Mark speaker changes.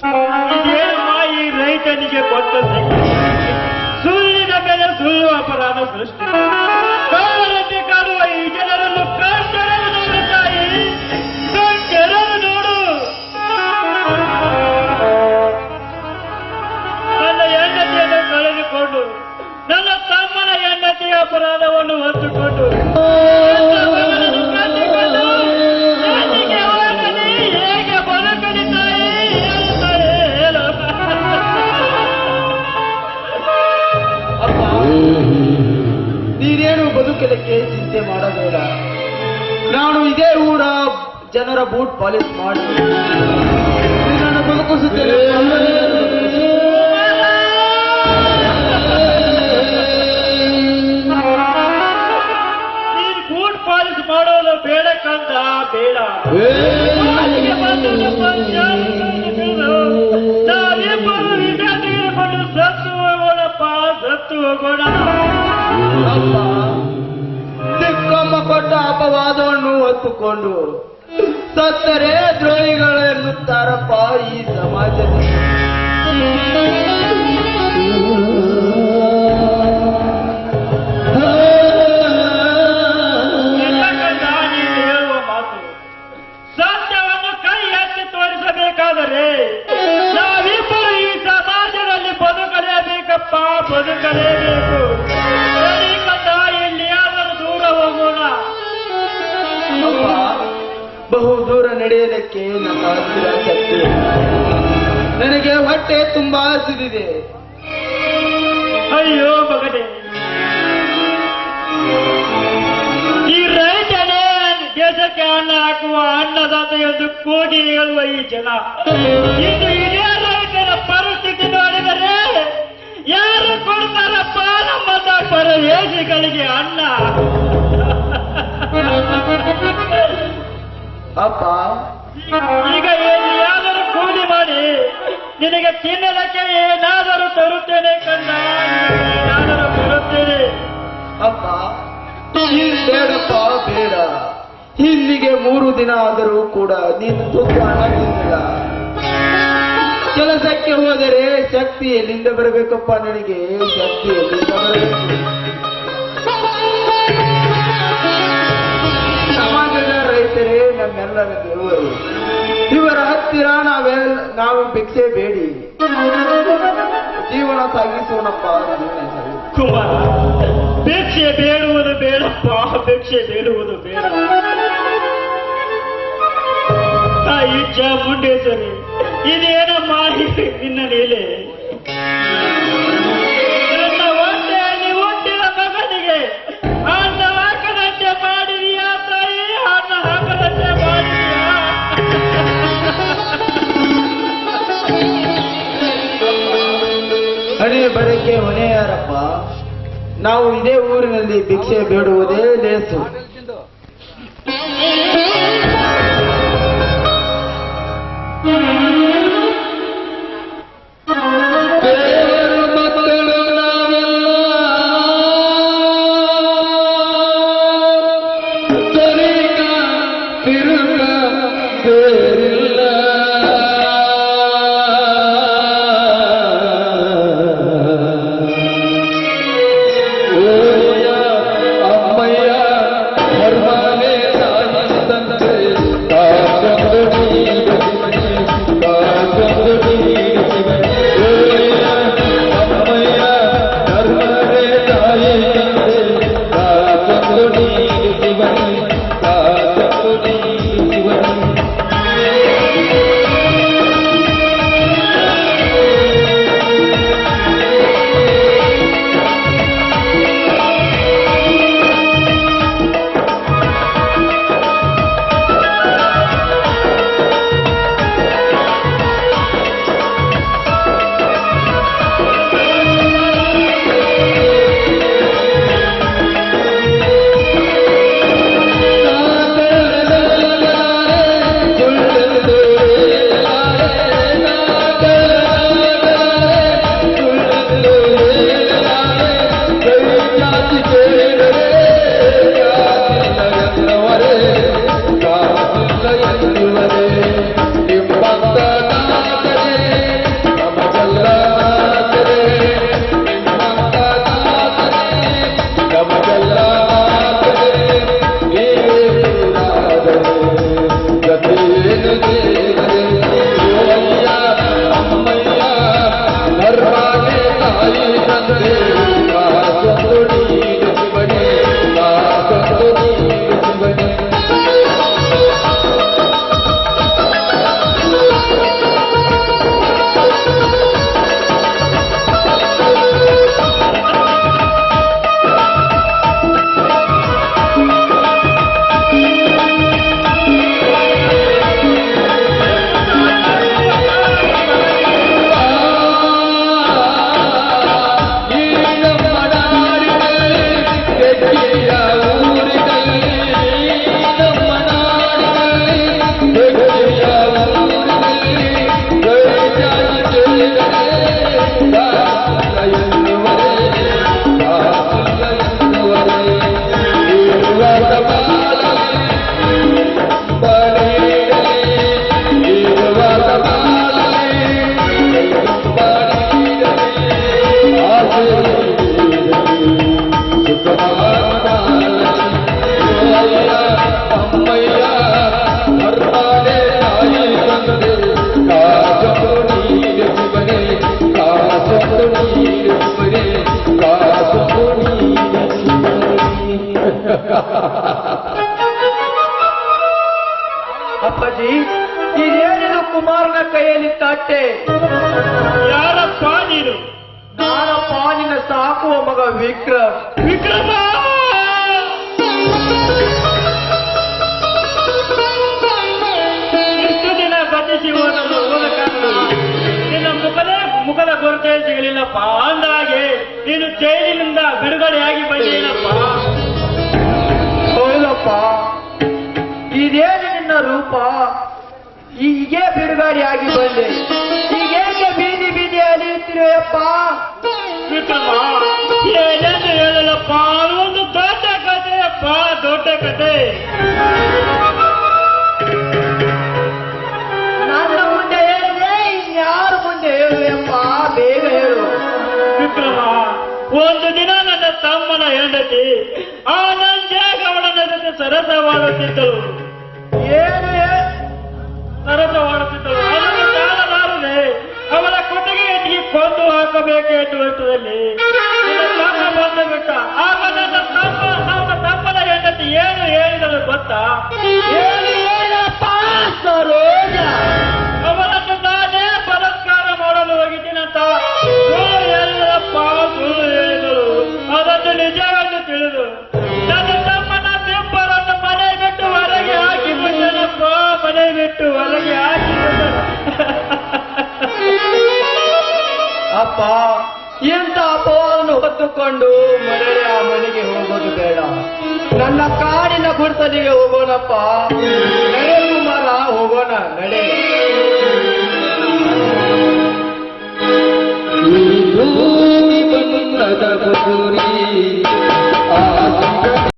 Speaker 1: ಸ್ವಾಮಿ ಮಾಯಿ ರೈತನಿಗೆ ಕೊಟ್ಟ ಸಂಖ್ಯೆ ಸುಳ್ಳಿನ ಮೇಲೆ ಸುಳ್ಳು ಅಪರಾಧ ಸೃಷ್ಟಿ.
Speaker 2: ಜನರ ಬೂಟ್ ಪಾಲಿಶ್ ಮಾಡಿ ನಿನ್ನನ್ನು ಬದುಕಿಸುತ್ತೇನೆ
Speaker 1: ನೀನು ಬೂಟ್ ಪಾಲಿಶ್ ಮಾಡೋದು ಬೇಡ ಕಂದ ಬೇಡ ಅಲ್ಲಿಗೆ ಬಂದು ನಮ್ಮ ಜಾಗವನ್ನು ಬಿಡು. ನಾವಿಬ್ಬರು ವಿಷ ತೆಗೆದುಕೊಂಡು ಸತ್ತು ಹೋಗೋಣಪ್ಪ ಸತ್ತು ಹೋಗೋಣ
Speaker 2: ಅಪ್ಪ ಸಿಕ್ಕಮ್ಮ ಕೊಟ್ಟ ಅಪವಾದವನ್ನು ಹೊತ್ತುಕೊಂಡು ಸತ್ತರೆ ದ್ರೋಹಿಗಳೆನ್ನುತ್ತಾರಪ್ಪ ಈ ಸಮಾಜದಲ್ಲಿ
Speaker 1: ನಾವಿಬ್ಬರು ಈ ಸಮಾಜದಲ್ಲಿ ಬದುಕಲೇಬೇಕಪ್ಪ ಬದುಕಲೇಬೇಕು.
Speaker 2: ನಡೆಯಲಿಕ್ಕೆ ನಮ್ಮ ಹತ್ತಿರ ಶಕ್ತಿ ನನಗೆ ಹೊಟ್ಟೆ ತುಂಬಾ ಹಸಿದಿದೆ.
Speaker 1: ಅಯ್ಯೋ ಮಗನೇ. ಈ ರೈತನೇ ದೇಶಕ್ಕೆ ಅನ್ನ ಹಾಕುವ ಅನ್ನದಾತ ಎಂದು ಕೂಗಿ ಹೇಳುವ ಈ ಜನ. ಇನ್ನು ಇದೇ ರೈತರ ಪರಿಸ್ಥಿತಿ ನೋಡಿದರೆ ಯಾರು ಕೊಡ್ತಾರಪ್ಪ ನಮ್ಮ ಪರ ಏಜಿಗಳಿಗೆ ಅನ್ನ?
Speaker 2: ಅಪ್ಪ.
Speaker 1: ಈಗ ಏನಾದರೂ ಕೂಲಿ ಮಾಡಿ ನಿನಗೆ ತಿನ್ನಲಕ್ಕೆ ಏನಾದರೂ ತರುತ್ತೇನೆ ಕಣ್ಣ. ಏನಾದರೂ ತರುತ್ತೇನೆ.
Speaker 2: ಅಪ್ಪ ಬೇಡಪ್ಪ ಬೇಡ. ಇಲ್ಲಿಗೆ ಮೂರು ದಿನ ಆದರೂ ಕೂಡ ಹಣ ತಿಂದಿಲ್ಲ ಕೆಲಸಕ್ಕೆ ಹೋದರೆ ಶಕ್ತಿ ಎಲ್ಲಿಂದ ಬರಬೇಕಪ್ಪ ನನಗೆ ಶಕ್ತಿ ಎಲ್ಲಿಂದ ಬರಬೇಕು. ನಮ್ಮೆಲ್ಲರ ದೇವರು ಇವರ ಹತ್ತಿರ ನಾವೆಲ್ಲ, ನಾವು ಭಿಕ್ಷೆ ಬೇಡಿ. ಜೀವನ ಸಾಗಿಸೋಣಪ್ಪ
Speaker 1: ಭಿಕ್ಷೆ ಬೇಡುವುದು ಬೇಡಪ್ಪ, ಭಿಕ್ಷೆ ಬೇಡುವುದು ಬೇಡ. ತಾಯಿ ಚಾಮುಂಡೇಶ್ವರಿ ಇದೇನೋ ಮಾಹಿತಿ ನಿನ್ನ ಲೀಲೆ
Speaker 2: ಬರಕ್ಕೆ ಹೊಣೆ ಯಾರಪ್ಪ ನಾವು ಇದೇ ಊರಿನಲ್ಲಿ ಭಿಕ್ಷೆ ಬೇಡುವುದೇ ಲೇಸು. ಅಪ್ಪಾಜಿ ಇದೇನಿದು ಕುಮಾರನ ಕೈಯಲ್ಲಿ ತಟ್ಟೆ
Speaker 1: ಯಾರಪ್ಪ ನೀನು?
Speaker 2: ನಾನಪ್ಪ ನಿನ್ನ ಸಾಕುವ ಮಗ ವಿಕ್ರಮ್
Speaker 1: ವಿಕ್ರಮ! ಇಷ್ಟು ದಿನ ಬದಿಸಿ ಹೋದಲು ಹೋದ ಕಾರಣ ನಿನ್ನ ಮುಖದ ಮುಖದ ಕೊರತೆ ಸಿಗಲಿಲ್ಲಪ್ಪ. ಅಂದಾಗೆ ನೀನು ಜೈಲಿನಿಂದ ಬಿಡುಗಡೆಯಾಗಿ ಬಂದಿಲ್ಲಪ್ಪ
Speaker 2: ಇದೇನು ನಿನ್ನ ರೂಪ ಹೀಗೆ ಬಿಡುಗಡೆಯಾಗಿ ಬಂದೆ. ಹೀಗೇಕೆ ಬೀದಿ ಬೀದಿ ಅಲಿಯುತ್ತಿರುವೆಯಪ್ಪ
Speaker 1: ಏನೆಂದು ಹೇಳಲಪ್ಪ? ಒಂದು ದೊಡ್ಡ ಕಥೆಯಪ್ಪ ದೊಡ್ಡ ಕಥೆ
Speaker 2: ನನ್ನ ಮುಂದೆ ಹೇಳಿದೆ ಇನ್ಯಾರು ಮುಂದೆ ಹೇಳುವೆಯಪ್ಪ ಬೇಗ ಹೇಳು.
Speaker 1: ವಿಕ್ರಮ ಒಂದು ದಿನ ತಮ್ಮನ ಹೆಂಡತಿ ಆನಂದ ಗೌಡನ ಜೊತೆ ಸರಸವಾಡುತ್ತಿದ್ದಳು
Speaker 2: ಏನು
Speaker 1: ಸರಸವಾಡುತ್ತಿದ್ದಳು ಅದನ್ನು ತಾಳಲಾರದೆ ಅವರ ಕೊಟ್ಟಿಗೆ ಕೊಂದು ಹಾಕಬೇಕು ಎನ್ನುವಂಥದಲ್ಲಿ ಹೇಳಿದ್ರು ನನ್ನ ತಮ್ಮನ ದೆಬ್ಬರನ್ನು ಮನೆ ಬಿಟ್ಟು ಹೊರಗೆ ಹಾಕಿ ಬಿಟ್ಟನಪ್ಪ ಮನೆ ಬಿಟ್ಟು ಹೊರಗೆ ಹಾಕಿ
Speaker 2: ಅಪ್ಪ, ಎಂತ ಅಪವನ್ನು ಹೊತ್ತುಕೊಂಡು ಮರಳಿ ಮನೆಗೆ ಹೋಗೋದು ಬೇಡ. ನನ್ನ ಕಾಡಿನ ಗುರ್ತನಿಗೆ ಹೋಗೋಣಪ್ಪ. ನಡೆ ಕುಮಾರ ಹೋಗೋಣ, ನಡೆ. ಬಂದದ ಬದುರಿ